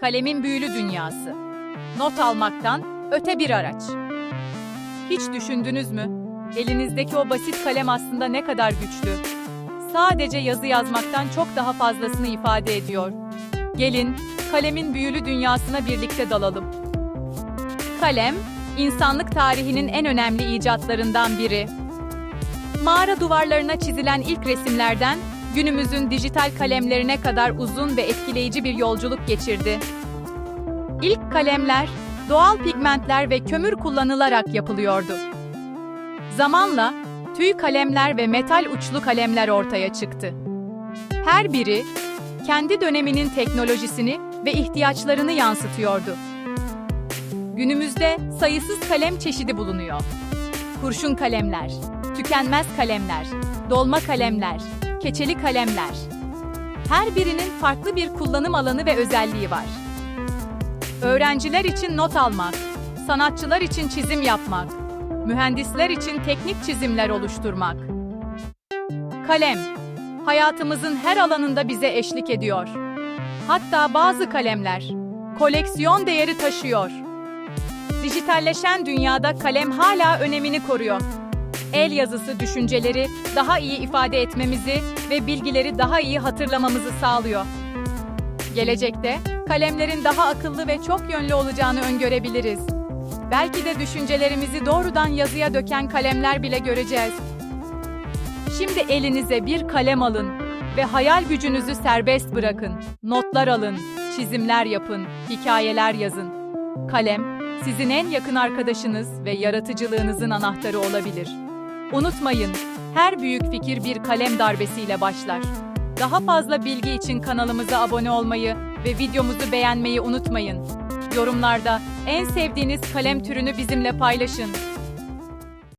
Kalemin büyülü dünyası. Not almaktan öte bir araç. Hiç düşündünüz mü? Elinizdeki o basit kalem aslında ne kadar güçlü. Sadece yazı yazmaktan çok daha fazlasını ifade ediyor. Gelin, kalemin büyülü dünyasına birlikte dalalım. Kalem, insanlık tarihinin en önemli icatlarından biri. Mağara duvarlarına çizilen ilk resimlerden günümüzün dijital kalemlerine kadar uzun ve etkileyici bir yolculuk geçirdi. İlk kalemler doğal pigmentler ve kömür kullanılarak yapılıyordu. Zamanla tüy kalemler ve metal uçlu kalemler ortaya çıktı. Her biri kendi döneminin teknolojisini ve ihtiyaçlarını yansıtıyordu. Günümüzde sayısız kalem çeşidi bulunuyor. Kurşun kalemler, tükenmez kalemler, dolma kalemler, keçeli kalemler. Her birinin farklı bir kullanım alanı ve özelliği var. Öğrenciler için not almak, sanatçılar için çizim yapmak, mühendisler için teknik çizimler oluşturmak. Kalem, hayatımızın her alanında bize eşlik ediyor. Hatta bazı kalemler koleksiyon değeri taşıyor. Dijitalleşen dünyada kalem hala önemini koruyor. El yazısı düşünceleri daha iyi ifade etmemizi ve bilgileri daha iyi hatırlamamızı sağlıyor. Gelecekte kalemlerin daha akıllı ve çok yönlü olacağını öngörebiliriz. Belki de düşüncelerimizi doğrudan yazıya döken kalemler bile göreceğiz. Şimdi elinize bir kalem alın ve hayal gücünüzü serbest bırakın. Notlar alın, çizimler yapın, hikayeler yazın. Kalem, sizin en yakın arkadaşınız ve yaratıcılığınızın anahtarı olabilir. Unutmayın, her büyük fikir bir kalem darbesiyle başlar. Daha fazla bilgi için kanalımıza abone olmayı ve videomuzu beğenmeyi unutmayın. Yorumlarda en sevdiğiniz kalem türünü bizimle paylaşın.